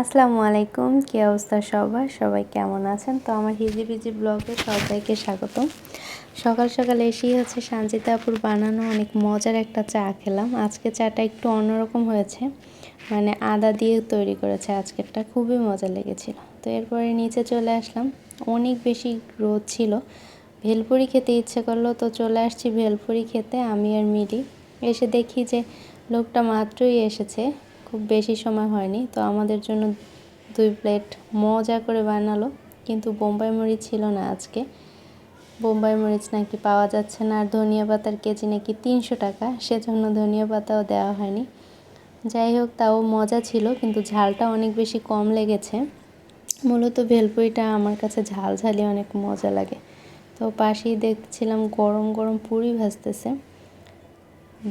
আসসালামু আলাইকুম, কী অবস্থা সবার? সবাই কেমন আছেন? তো আমার হিজি বিজি ব্লগে সবাইকে স্বাগতম। সকাল সকাল এসেই হচ্ছে সানজিতা বানানো অনেক মজার একটা চা খেলাম। আজকে চাটা একটু অন্যরকম হয়েছে মানে আদা দিয়ে তৈরি করেছে আজকেরটা, খুবই মজা লেগেছিল। তো এরপরে নিচে চলে আসলাম, অনেক বেশি রোদ ছিল। ভেলপুরি খেতে ইচ্ছে করল, তো চলে আসছি ভেলপুরি খেতে, আমি আর মিলি এসে দেখি যে লোকটা মাত্রই এসেছে খুব বেশি সময় হয়নি। তো আমাদের জন্য দুই প্লেট মজা করে বানালো। কিন্তু বোম্বাই মরিচ ছিল না আজকে। বোম্বাই মরিচ নাকি পাওয়া যাচ্ছে না। আর ধনিয়া পাতার কেজি নাকি তিনশো টাকা। সেজন্য ধনিয়া পাতাও দেওয়া হয়নি। যাই হোক, তাও মজা ছিল, কিন্তু ঝালটা অনেক বেশি কম লেগেছে। মূলত ভেলপুরিটা আমার কাছে ঝাল ঝালি অনেক মজা লাগে। তো পাশেই দেখছিলাম গরম গরম পুরি ভাজতেছে।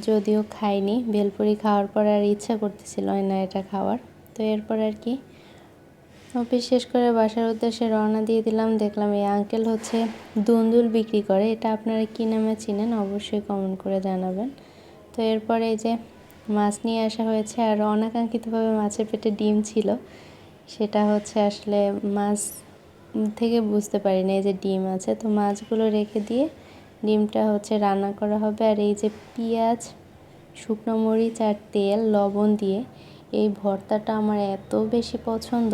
যদিও খাইনি বেলপুরি খাওয়ার পর আর ইচ্ছা করতেছিল না এটা খাওয়ার। তো এরপর আর কি অফিস শেষ করে বাসার উদ্দেশ্যে রওনা দিয়ে দিলাম। দেখলাম এই আঙ্কেল হচ্ছে দুন্দুল বিক্রি করে। এটা আপনারা কী নামে চিনেন অবশ্যই কমেন্ট করে জানাবেন। তো এরপরে এই যে মাছ নিয়ে আসা হয়েছে, আর অনাকাঙ্ক্ষিতভাবে মাছের পেটে ডিম ছিল। সেটা হচ্ছে আসলে মাছ থেকে বুঝতে পারিনি এই যে ডিম আছে। তো মাছগুলো রেখে দিয়ে ডিমটা হচ্ছে রান্না করা হবে আর এই যে পেঁয়াজ, শুকনো মরিচ আর তেল, লবণ দিয়ে এই ভর্তাটা আমার এত বেশি পছন্দ।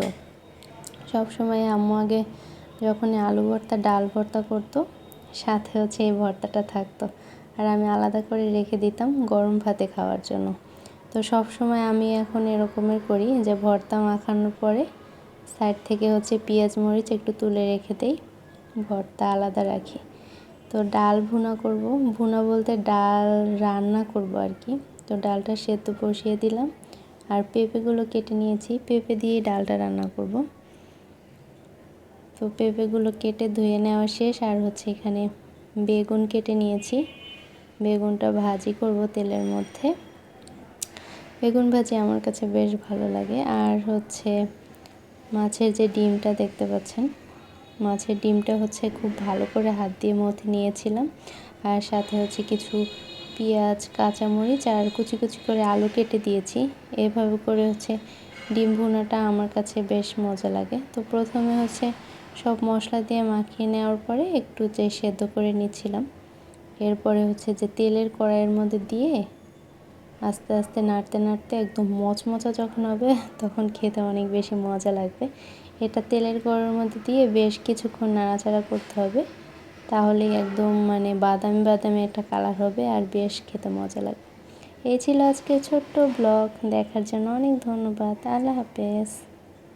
সব সময় আম্মু আগে যখন আলু ভর্তা, ডাল ভর্তা করতো, সাথে হচ্ছে এই ভর্তাটা থাকতো। আর আমি আলাদা করে রেখে দিতাম গরম ভাতে খাওয়ার জন্য। তো সব সময় আমি এখন এরকমের করি যে ভর্তা মাখানোর পরে সাইড থেকে হচ্ছে পেঁয়াজ, মরিচ একটু তুলে রেখে দেই, ভর্তা আলাদা রাখি। তো ডাল ভুনা করব। ভুনা বলতে ডাল রান্না করব আর কি তো ডালটা সেদ্ধ বসিয়ে দিলাম। আর পেঁপেগুলো কেটে নিয়েছি। পেঁপে দিয়ে ডালটা রান্না করব। তো পেঁপেগুলো কেটে ধুয়ে নেওয়া শেষ। আর হচ্ছে এখানে বেগুন কেটে নিয়েছি। বেগুনটা ভাজি করব তেলের মধ্যে। বেগুন ভাজি আমার কাছে বেশ ভালো লাগে। আর হচ্ছে মাছের যে ডিমটা দেখতে পাচ্ছেন মাছের ডিমটা হচ্ছে খুব ভালো করে হাত দিয়ে মথে নিয়েছিলাম। আর সাথে হচ্ছে কিছু পেঁয়াজ, কাঁচামরিচ আর কুচি কুচি করে আলু কেটে দিয়েছি। এভাবে করে হচ্ছে ডিম ভুনাটা আমার কাছে বেশ মজা লাগে। তো প্রথমে হচ্ছে সব মশলা দিয়ে মাখিয়ে নেওয়ার পরে একটু যে সেদ্ধ করে নিচ্ছিলাম। এরপরে হচ্ছে যে তেলের কড়াইয়ের মধ্যে দিয়ে আস্তে আস্তে নাড়তে নাড়তে একদম মচমচা যখন হবে, তখন খেতে অনেক বেশি মজা লাগবে। এটা তেলের গড়ের মধ্যে দিয়ে বেশ কিছুক্ষণ নাড়াচাড়া করতে হবে। তাহলে একদম মানে বাদামি বাদামি একটা কালার হবে আর বেশ খেতে মজা লাগবে। এই ছিল আজকে ছোট্ট ব্লগ দেখার জন্য অনেক ধন্যবাদ। আল্লাহ হাফেজ।